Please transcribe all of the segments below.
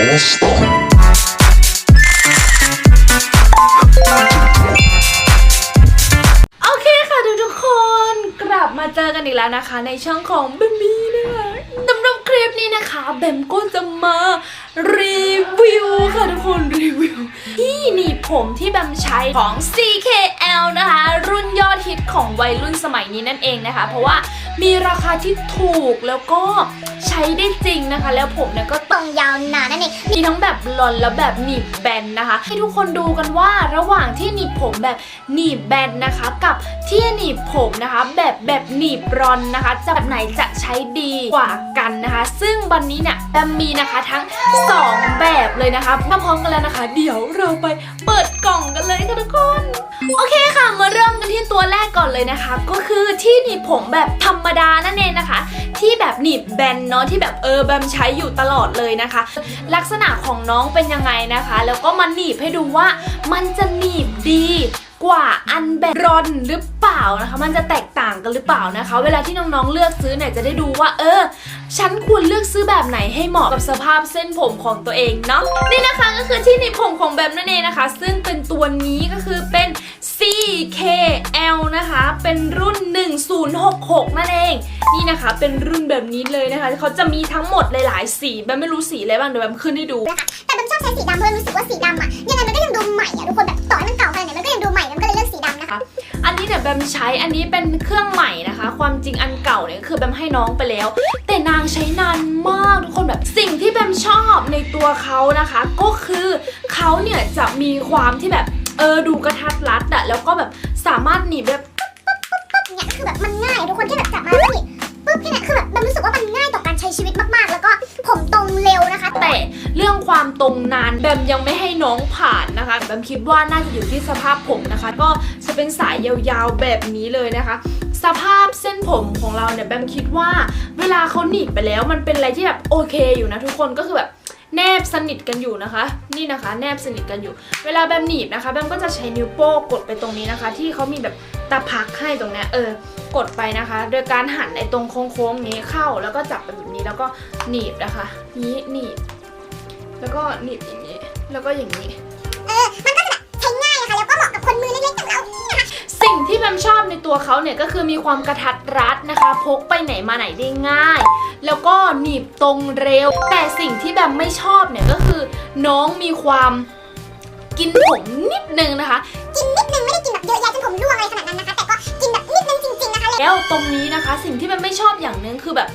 All Star. โอเคค่ะทุกทุกๆคนกลับมาเจอกันอีกแล้วนะคะ ในช่องของเบมบี้นะคะสำหรับคลิปนี้นะคะเบมก็จะมารีวิวค่ะทุกคนรีวิวที่หนีบผมที่แบมใช้ของ L นะคะ รุ่นยอดฮิตของวัยรุ่นสมัยนี้นั่นเองนะคะ เพราะว่ามีราคาที่ถูกแล้วก็ใช้ได้จริงนะคะ แล้วผมเนี่ยก็ตรงยาวนานนั่นเองมีทั้งแบบลอนและแบบหนีบแบนนะคะ ให้ทุกคนดูกันว่าระหว่างที่หนีบผมแบบหนีบแบนนะคะ กับที่หนีบผมนะคะ แบบแบบหนีบรอนนะคะจะแบบไหนจะใช้ดีกว่ากันนะคะ ซึ่งวันนี้เนี่ยแบมมีนะคะทั้ง 2 แบบเลยนะคะมาพร้อมกันแล้วนะคะ เดี๋ยวเราไปเปิดกล่องกันเลยค่ะทุกคนโอเคค่ะมาเริ่มกันที่ตัวแรกก่อนเลยนะคะ ก็คือที่หนีบผมแบบธรรมดานั่นเองนะคะ ที่แบบหนีบแบนเนาะที่แบบเออแบมใช้อยู่ตลอดเลยนะคะ ลักษณะของน้องเป็นยังไงนะคะ แล้วก็มาหนีบให้ดูว่ามันจะหนีบดีกว่าอันแบบรอนหรือเปล่านะคะ มันจะแตกต่างกันหรือเปล่านะคะ เวลาที่น้องๆเลือกซื้อเนี่ยจะได้ดูว่า เออ ฉันควรเลือกซื้อแบบไหนให้เหมาะกับสภาพเส้นผมของตัวเองเนาะนี่นะคะก็คือที่หนีบผมของแบมนั่นเองนะคะ ซึ่งเป็นตัวนี้ก็คือเป็น CKL นะคะ เป็นรุ่น 1066 นั่นเอง นี่นะคะ เป็นรุ่นแบบนี้เลยนะคะ เขาจะมีทั้งหมดหลายๆ สี แบมไม่รู้สีอะไรบ้าง เดี๋ยวแบมขึ้นให้ดูนะคะแต่มันชอบใช้สีดำเพราะมันรู้สึกว่าสีดำอะยังไงมันก็ยังดูใหม่อะทุกคนแบบต่อให้มันเก่าขนาดไหนมันก็ยังดูใหม่ มันก็เลยเลือกสีดำนะคะ อันนี้เนี่ยแบมใช้ อันนี้เป็นเครื่องใหม่นะคะ ความจริงอันเก่าเนี่ยคือแบมให้น้องไปแล้ว แต่นางใช้นานมากทุกคนแบบสิ่งที่แบมชอบในตัวเขานะคะ ก็คือเขาเนี่ยจะมีความที่แบบ เออดูกระทัดรัดอะแล้วก็แบบสามารถหนีบแบบปุ๊บเนี่ยคือแบบมันง่ายทุกคนที่แบบจับมาแล้วนี่ปุ๊บแค่เนี้คือแบบมันรู้สึกว่ามันง่ายต่อการใช้ชีวิตมากๆ แล้วก็ผมตรงเร็วนะคะ แต่เรื่องความตรงนานแบมยังไม่ให้น้องผ่านนะคะแบมคิดว่าน่าจะอยู่ที่สภาพผมนะคะ ก็จะเป็นสายยาวๆแบบนี้เลยนะคะสภาพเส้นผมของเราเนี่ยแบมคิดว่า เวลาเขาหนีบไปแล้วมันเป็นอะไรที่แบบโอเคอยู่นะทุกคนก็คือแบบ แนบสนิทกันอยู่นะคะ นี่นะคะ แนบสนิทกันอยู่ เวลาแบมหนีบนะคะแบมก็จะใช้นิ้วโป้งกดไปตรงนี้นะคะ ที่เขามีแบบตาพักให้ตรงเนี้ยเออกดไปนะคะ โดยการหันไอ้ตรงโค้งๆนี้เข้าแล้วก็จับไปแบบนี้แล้วก็หนีบนะคะนี้หนีบ แล้วก็หนีบอย่างนี้ แล้วก็อย่างนี้ สิ่งที่แบมชอบในตัวเขาเนี่ยก็คือมีความกระทัดรัดนะคะ พกไปไหนมาไหนได้ง่าย แล้วก็หนีบตรงเร็ว แต่สิ่งที่แบมไม่ชอบเนี่ยก็คือ น้องมีความกินผมนิดนึงนะคะ กินนิดนึงไม่ได้กินแบบเยอะแยะจนผมร่วงอะไรขนาดนั้นนะคะ แต่ก็กินแบบนิดนึงจริงๆนะคะแล้วตรงนี้นะคะ สิ่งที่แบมไม่ชอบอย่างหนึงคือแบบ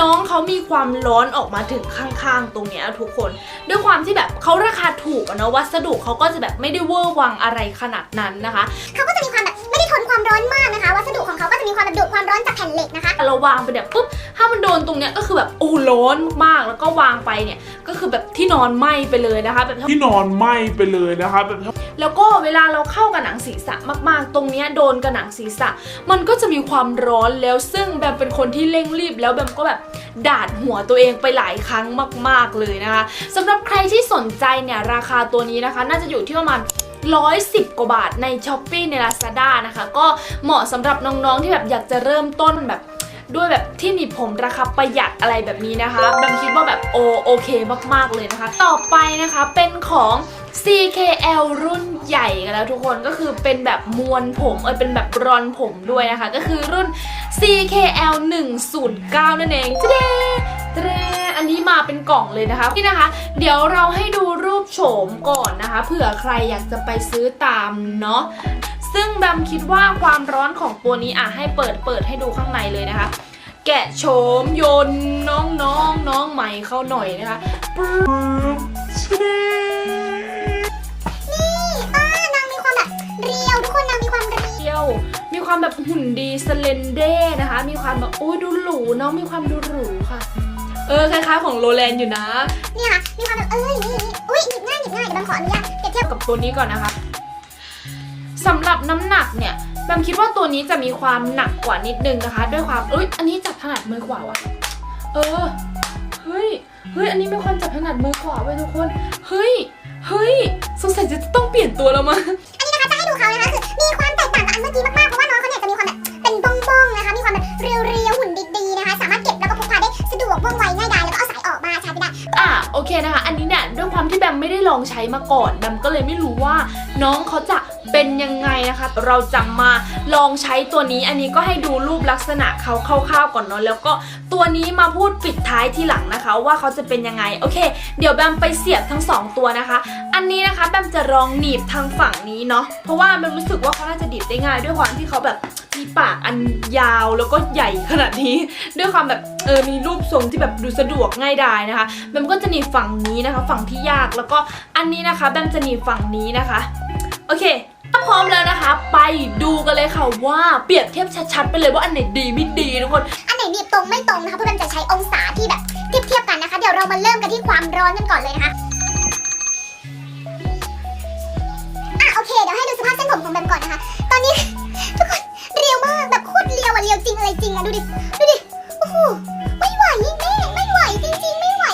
น้องเขามีความร้อนออกมาถึงข้างๆ ตรงเนี้ยทุกคน ด้วยความที่แบบเขาราคาถูกอะเนาะวัสดุเขาก็จะแบบไม่ได้เวอร์วังอะไรขนาดนั้นนะคะเขาก็จะมีความแบบไม่ได้ ทนความร้อนมากนะคะ วัสดุของเขาก็จะมีความแบบดูดความร้อนจากแผ่นเหล็กนะคะ เราวางไปเนี่ยปุ๊บถ้ามันโดนตรงเนี้ยก็คือแบบโอ้ร้อนมากๆแล้วก็วางไปเนี่ยก็คือแบบที่นอนไหม้ไปเลยนะคะแบบ ที่นอนไหม้ไปเลยนะครับแบบ แล้วก็เวลาเราเข้ากับหนังศีรษะมากๆ ตรงเนี้ยโดนกับหนังศีรษะ มันก็จะมีความร้อนแล้วซึ่งแบมเป็นคนที่เร่งรีบแล้วแบมก็แบบดาดหัวตัวเองไปหลายครั้งมาก ๆเลยนะคะสำหรับใครที่สนใจเนี่ยราคาตัวนี้นะคะ น่าจะอยู่ที่ประมาณ 110 กว่าบาทใน s h อ p e e ใน Lazada นะคะ ก็เหมาะสำหรับน้องๆที่แบบอยากจะเริ่มต้นแบบด้วยแบบที่หนีบผมราคาประหยัดอะไรแบบนี้นะคะแบมคิดว่าแบบโอโอเคมากๆเลยนะคะ ต่อไปนะคะเป็นของ CKL รุ่นใหญ่กันแล้วทุกคนก็คือเป็นแบบมวลผมเออเป็นแบบรอนผมด้วยนะคะ ก็คือรุ่น CKL 109 นั่นเองเจ เดเจเดอันนี้มาเป็นกล่องเลยนะคะนี่นะคะ เดี๋ยวเราให้ดูรูปโฉมก่อนนะคะ เผื่อใครอยากจะไปซื้อตามเนาะซึ่งแบมคิดว่าความร้อนของตัวนี้อะให้เปิดเปิดให้ดูข้างในเลยนะคะ แกะโฉมยนน้องน้องน้องใหม่เข้าหน่อยนะคะปึ๊บชนี่นางมีความแบบเรียวทุกคนนางมีความเรียวมีความแบบหุ่นดีสเลนเด้นะคะ มีความแบบโอ้ยดูหรูน้องมีความดูหรูค่ะ เออคล้ายๆของโรแลนอยู่นะเนี่ยค่ะมีความแบบเอ้ยนี่นี่อุ้ยหยิบง่ายหยิบง่ายเดี๋ยวบังขออนุญาตเปรียบเทียบกับตัวนี้ก่อนนะคะสำหรับน้ำหนักเนี่ยแบมคิดว่าตัวนี้จะมีความหนักกว่านิดนึงนะคะ ด้วยความเอ้ยอันนี้จับถนัดมือขวาว่ะเออเฮ้ยเฮ้ยอันนี้มีความจับถนัดมือขวาไว้ยทุกคนเฮ้ยเฮ้ยสงสัยจะต้องเปลี่ยนตัวแล้วมั้ง ลองใช้มาก่อนแบมก็เลยไม่รู้ว่าน้องเขาจะ เป็นยังไงนะคะ เราจะมาลองใช้ตัวนี้ อันนี้ก็ให้ดูรูปลักษณะเขาคร่าวๆก่อนเนาะแล้วก็ตัวนี้มาพูดปิดท้ายทีหลังนะคะ ว่าเขาจะเป็นยังไงโอเค เดี๋ยวแบมไปเสียบทั้งสองตัวนะคะ อันนี้นะคะแบมจะลองหนีบทางฝั่งนี้เนาะเพราะว่าแบมรู้สึกว่าเขาน่าจะดีดได้ง่าย ด้วยความที่เขาแบบมีปากอันยาวแล้วก็ใหญ่ขนาดนี้ ด้วยความแบบเออมีรูปทรงที่แบบดูสะดวกง่ายดายนะคะแบมก็จะหนีบฝั่งนี้นะคะ ฝั่งที่ยากแล้วก็อันนี้นะคะแบมจะหนีบฝั่งนี้นะคะ โอเค ถ้าพร้อมแล้วนะคะ ไปดูกันเลยค่ะว่าเปรียบเทียบชัดๆไปเลยว่าอันไหนดีไม่ดีทุกคน อันไหนหนีบตรงไม่ตรงนะคะเพื่อนๆจะใช้องศาที่แบบเทียบเทียบๆกันนะคะ เดี๋ยวเรามาเริ่มกันที่ความร้อนกันก่อนเลยนะคะอะโอเคเดี๋ยวให้ดูสภาพเส้นผมของแบมก่อนนะคะ ตอนนี้ ทุกคนเรียวมากแบบโคตรเรียวอะเรียวจริงอะไรจริงอะดูดิดูดิโอ้โหไม่ไหวแม่ไม่ไหวจริงๆไม่ไหว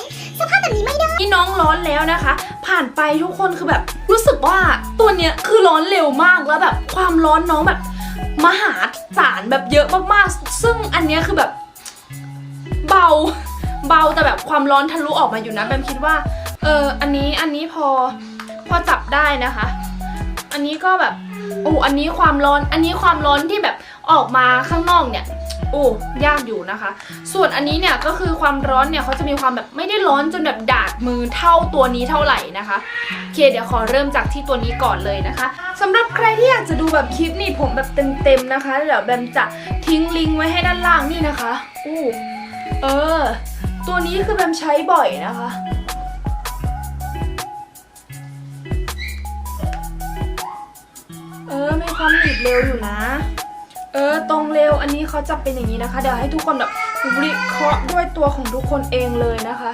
สภาพแบบนี้ไม่ได้นี่น้องร้อนแล้วนะคะ ผ่านไปทุกคนคือแบบรู้สึกว่าตัวเนี้ยคือร้อนเร็วมากแล้วแบบความร้อนน้องแบบมหาศาลแบบเยอะมากๆ ซึ่งอันเนี้ยคือแบบเบาเบาแต่แบบความร้อนทะลุออกมาอยู่นะแบมคิดว่าเอออันนี้อันนี้พอพอจับได้นะคะ อันนี้ก็แบบโอ้อันนี้ความร้อน อันนี้ความร้อนที่แบบออกมาข้างนอกเนี่ย โอ้ยากอยู่นะคะ ส่วนอันนี้เนี่ยก็คือความร้อนเนี่ยเขาจะมีความแบบไม่ได้ร้อนจนแบบดาดมือเท่าตัวนี้เท่าไหร่นะคะโอเคเดี๋ยวขอเริ่มจากที่ตัวนี้ก่อนเลยนะคะสำหรับใครที่อยากจะดูแบบคลิปนี่ผมแบบเต็มๆนะคะเดี๋ยวแบมจะทิ้งลิงก์ไว้ให้ด้านล่างนี่นะคะอู้เออ ตัวนี้คือแบมใช้บ่อยนะคะเออมีความหนีบเร็วอยู่นะ เออตรงเร็วอันนี้เขาจะเป็นอย่างนี้นะคะ เดี๋ยวให้ทุกคนแบบวิเคราะห์ด้วยตัวของทุกคนเองเลยนะคะ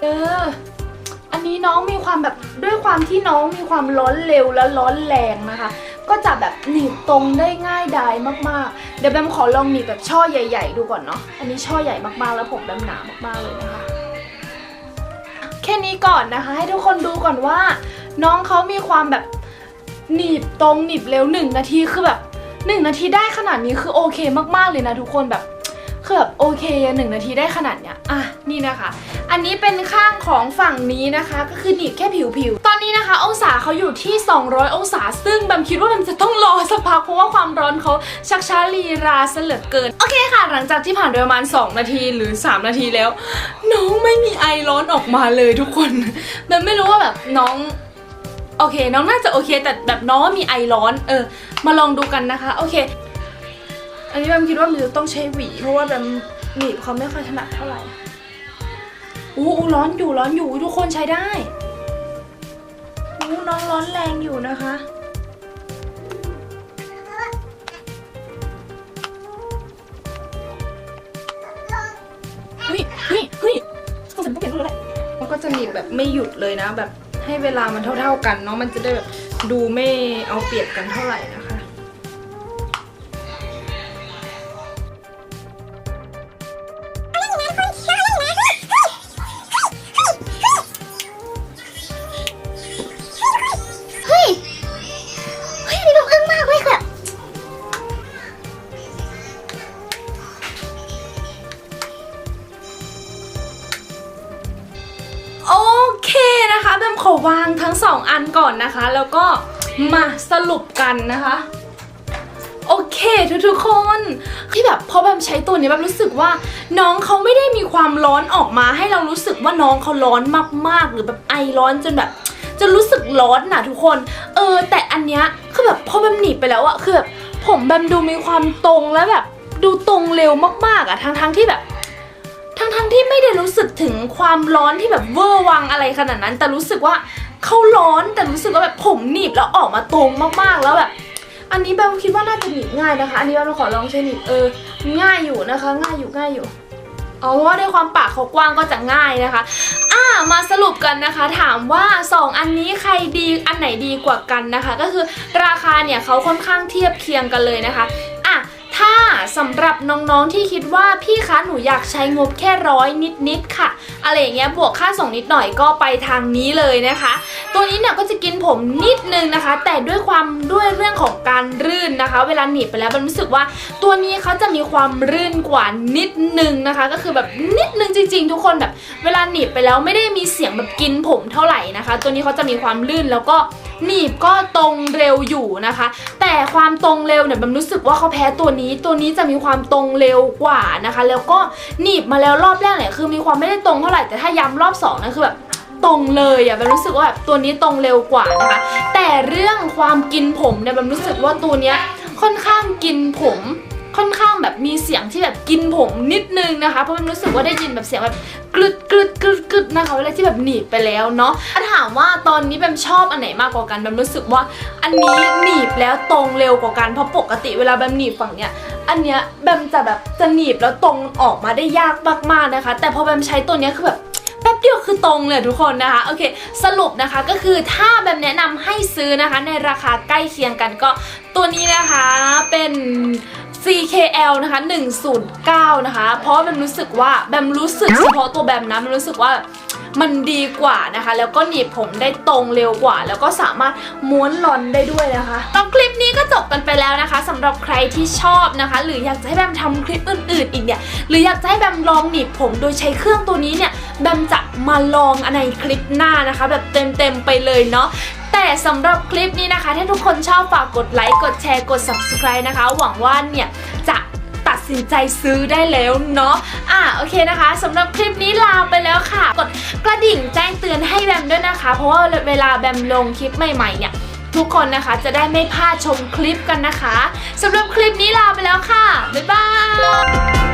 เออ อันนี้น้องมีความแบบด้วยความที่น้องมีความร้อนเร็วและร้อนแรงนะคะ ก็จะแบบหนีบตรงได้ง่ายดายมากๆ เดี๋ยวแบมขอลองหนีบแบบช่อใหญ่ ๆ ดูก่อนเนาะ อันนี้ช่อใหญ่มากๆ แล้วผมแบมหนามากๆเลยนะคะ แค่นี้ก่อนนะคะ ให้ทุกคนดูก่อนว่า น้องเขามีความแบบหนีบตรงหนีบเร็วหนึ่งนาทีคือแบบหนึ่งนาทีได้ขนาดนี้คือโอเคมากๆเลยนะทุกคนแบบคือแบบโอเคหนึ่งนาทีได้ขนาดเนี้ยอะนี่นะคะ อันนี้เป็นข้างของฝั่งนี้นะคะ ก็คือหนีบแค่ผิวๆ นี้นะคะองศาเขาอยู่ที่ 200 องศา ซึ่งแบมคิดว่าแบมจะต้องรอสักพักเพราะว่าความร้อนเขาชักช้าลีราเหลือเกิน โอเคค่ะ หลังจากที่ผ่านไปประมาณ 2 นาทีหรือ 3 นาทีแล้ว น้องไม่มีไอร้อนออกมาเลยทุกคนแบมไม่รู้ว่าแบบน้องโอเค น้องน่าจะโอเค แต่แบบน้องมีไอร้อน เออ มาลองดูกันนะคะ โอเค อันนี้แบมคิดว่ามันจะต้องใช้หวี เพราะว่าแบมหนีบเขาไม่ค่อยถนัดเท่าไหร่อู้อู้ร้อนอยู่ร้อนอยู่ทุกคนใช้ได้ อู้น้องร้อนแรงอยู่นะคะ เฮ้ยเฮ้ยเฮ้ยสงสัยต้องเปลี่ยนรุ่นแล้วแหละมันก็จะหนีบแบบไม่หยุดเลยนะ แบบให้เวลามันเท่า ๆกันเนาะ มันจะได้แบบดูไม่เอาเปรียบกันเท่าไหร่นะคะ งสองอันก่อนนะคะ แล้วก็มาสรุปกันนะคะ โอเคทุกๆคนที่แบบพอแบมใช้ตัวนี้แบมรู้สึกว่า น้องเขาไม่ได้มีความร้อนออกมาให้เรารู้สึกว่าน้องเขาร้อนมากๆ หรือแบบไอร้อนจนแบบจนรู้สึกร้อนนะทุกคน เออ แต่อันเนี้ยคือแบบพอแบมหนีบไปแล้วอะคือแบบผมแบมดูมีความตรงและแบบดูตรงเร็วมากๆอะทั้งๆที่แบบทั้งๆที่ไม่ได้รู้สึกถึงความร้อนที่แบบเวอร์วังอะไรขนาดนั้น แต่รู้สึกว่า เขาร้อนแต่รู้สึกว่าแบบผมหนีบแล้วออกมาตรงมากๆแล้วแบบ อันนี้แบมคิดว่าน่าจะหนีบง่ายนะคะ อันนี้แบมขอลองใช้หนีบเออ ง่ายอยู่นะคะ ง่ายอยู่ง่ายอยู่เอาเพราะว่าด้วยความปากเขากว้างก็จะง่ายนะคะ อ่ามาสรุปกันนะคะ ถามว่า 2 อันนี้ใครดีอันไหนดีกว่ากันนะคะ ก็คือราคาเนี่ยเขาค่อนข้างเทียบเคียงกันเลยนะคะอะถ้าสำหรับน้องๆที่คิดว่าพี่คะหนูอยากใช้งบแค่ร้อยนิดๆค่ะ อะไรอย่างเงี้ยบวกค่าส่งนิดหน่อยก็ไปทางนี้เลยนะคะ ตัวนี้เนี่ยก็จะกินผมนิดนึงนะคะ แต่ด้วยความด้วยเรื่องของการรื่นนะคะ เวลาหนีบไปแล้วมันรู้สึกว่าตัวนี้เขาจะมีความรื่นกว่านิดนึงนะคะ ก็คือแบบนิดนึงจริง ๆ ทุกคนแบบเวลาหนีบไปแล้วไม่ได้มีเสียงแบบกินผมเท่าไหร่นะคะ ตัวนี้เขาจะมีความลื่นแล้วก็หนีบก็ตรงเร็วอยู่นะคะ แต่ความตรงเร็วเนี่ยแบบรู้สึกว่าเขาแพ้ตัวนี้ ตัวนี้จะมีความตรงเร็วกว่านะคะ แล้วก็หนีบมาแล้วรอบแรกเนี่ยคือมีความไม่ได้ตรงเท่าไหร่แต่ถ้าย้ำรอบสองนะคือแบบตรงเลยอะแบบรู้สึกว่าแบบตัวนี้ตรงเร็วกว่านะคะ แต่เรื่องความกินผมเนี่ยแบบรู้สึกว่าตัวเนี้ยค่อนข้างกินผม ค่อนข้างแบบมีเสียงที่แบบกินผมนิดนึงนะคะ เพราะมันรู้สึกว่าได้ยินแบบเสียงแบบกรึดกรึดกรึดกรึดนะคะเวลาที่แบบหนีบไปแล้วเนาะถ้าถามว่าตอนนี้แบมชอบอันไหนมากกว่ากันแบมรู้สึกว่าอันนี้หนีบแล้วตรงเร็วกว่ากันเพราะปกติเวลาแบมหนีบฝั่งเนี้ยอันเนี้ยแบมจะแบบจะหนีบแล้วตรงออกมาได้ยากมากๆนะคะ แต่พอแบมใช้ตัวเนี้ยคือแบบแป๊บเดียวคือตรงเลยทุกคนนะคะโอเค สรุปนะคะก็คือถ้าแบบแนะนำให้ซื้อนะคะ ในราคาใกล้เคียงกันก็ตัวนี้นะคะเป็น CKL นะคะ 109 นะคะ เพราะว่าแบมรู้สึกว่าแบมรู้สึกเฉพาะตัวแบมนะแบมรู้สึกว่ามันดีกว่านะคะ แล้วก็หนีบผมได้ตรงเร็วกว่า แล้วก็สามารถม้วนลอนได้ด้วยนะคะตอนคลิปนี้ก็จบกันไปแล้วนะคะสำหรับใครที่ชอบนะคะ หรืออยากจะให้แบมทำคลิปอื่นๆอีกเนี่ยหรืออยากจะให้แบมลองหนีบผมโดยใช้เครื่องตัวนี้เนี่ยแบมจะมาลองในคลิปหน้านะคะ แบบเต็มๆไปเลยเนาะ สำหรับคลิปนี้นะคะ ถ้าทุกคนชอบฝากกดไลค์กดแชร์กด subscribe นะคะ หวังว่าเนี่ยจะตัดสินใจซื้อได้แล้วเนาะ อะโอเคนะคะสำหรับคลิปนี้ลาไปแล้วค่ะ กดกระดิ่งแจ้งเตือนให้แบมด้วยนะคะ เพราะว่าเวลาแบมลงคลิปใหม่ๆเนี่ยทุกคนนะคะจะได้ไม่พลาดชมคลิปกันนะคะสำหรับคลิปนี้ลาไปแล้วค่ะ บ๊ายบาย